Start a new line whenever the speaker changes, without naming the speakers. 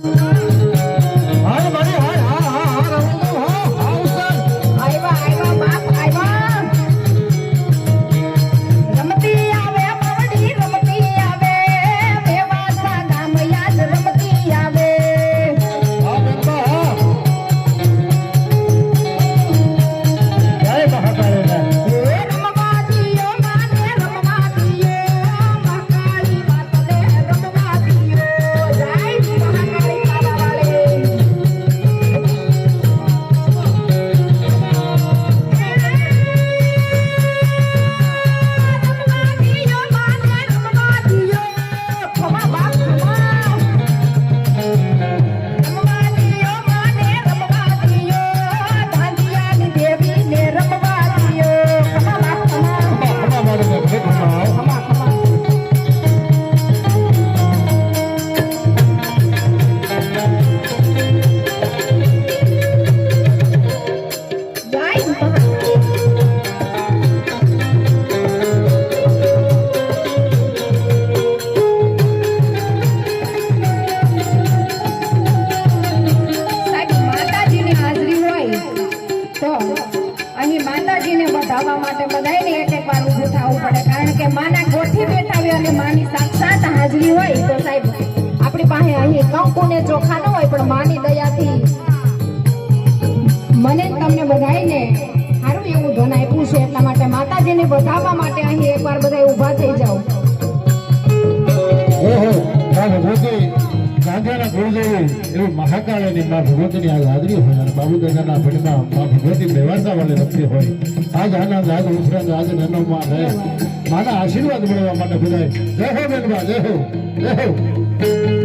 હાય
તો અહીં માતાજીને વધાવવા માટે બધાયને એક વાર ઊભું થવું પડે. કારણ કે માના ગોઠી બેઠા હોય અને માની સાક્ષાત હાજરી હોય તો સાહેબ, આપણી પાસે અહીં કંકુ ચોખા ન હોય, પણ માની દયાથી. મને તમને બધાયને સારું એવું ધન આપ્યું છે, એટલા માટે માતાજીને વધાવવા માટે અહીં એકવાર બધા ઊભા થઈ જાઓ.
ઓહો મા ભગવતી ગાંધાના ગુરુદેવી મા ભગવતીની આ હાજરી હોય અને બાબુદાદાના ભણમાં મા ભગવતી મેવાડતા વાળી રમતી હોય. આજ આનંદ આજ ઉછરંગ આજ નનો માં રહે. માના આશીર્વાદ મેળવવા માટે બધાય જય હો બેનબા, જય હો જય હો.